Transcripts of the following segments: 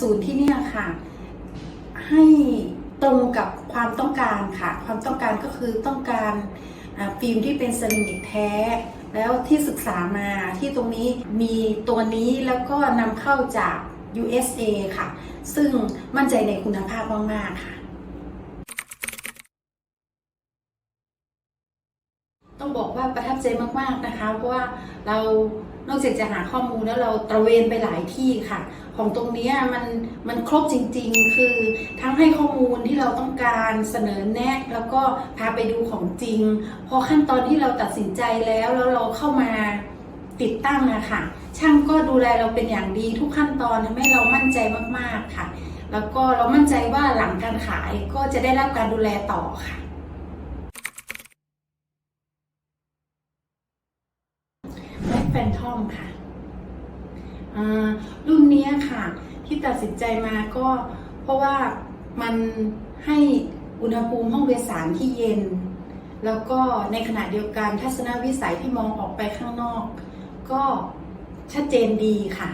ศูนย์ที่เนี่ยค่ะ ให้ตรงกับความต้องการค่ะ ความต้องการก็คือต้องการฟิล์มที่เป็นเซรามิกแท้ แล้วที่ศึกษามาที่ตรงนี้มีตัวนี้แล้วก็นำเข้าจาก USA ค่ะ ซึ่งมั่นใจในคุณภาพมากๆค่ะ ต้องบอกว่าประทับใจมากๆนะคะ เพราะว่าเรานอกจากจะหาข้อมูลแล้วเราตระเวนไปหลายที่ค่ะ ของตรงนี้มันมันครบจริงๆ คือทั้งให้ข้อมูลที่เราต้องการเสนอแนะแล้วก็พาไปดูของจริง พอขั้นตอนที่เราตัดสินใจแล้วแล้วเราเข้ามาติดตั้งอะค่ะ ช่างก็ดูแลเราเป็นอย่างดีทุกขั้นตอนทำให้เรามั่นใจมากๆค่ะ แล้วก็เรามั่นใจว่าหลังการขายก็จะได้รับการดูแลต่อค่ะ แฟนทอมค่ะรุ่นนี้ค่ะ ที่ตัดสินใจมาก็เพราะว่ามันให้อุณหภูมิห้องโดยสารที่เย็น แล้วก็ในขณะเดียวกันทัศนวิสัยที่มองออกไปข้างนอก ก็ชัดเจนดีค่ะ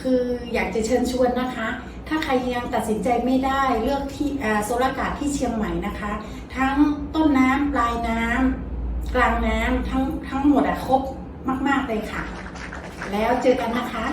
คืออยากจะเชิญชวนนะคะ ถ้าใครยังตัดสินใจไม่ได้เลือกที่โซลาการ์ดที่เชียงใหม่นะคะ ทั้งต้นน้ำปลายน้ำกลางน้ำทั้งทั้งหมดอะครบ มาก ๆ เลยค่ะ แล้วเจอกันนะคะ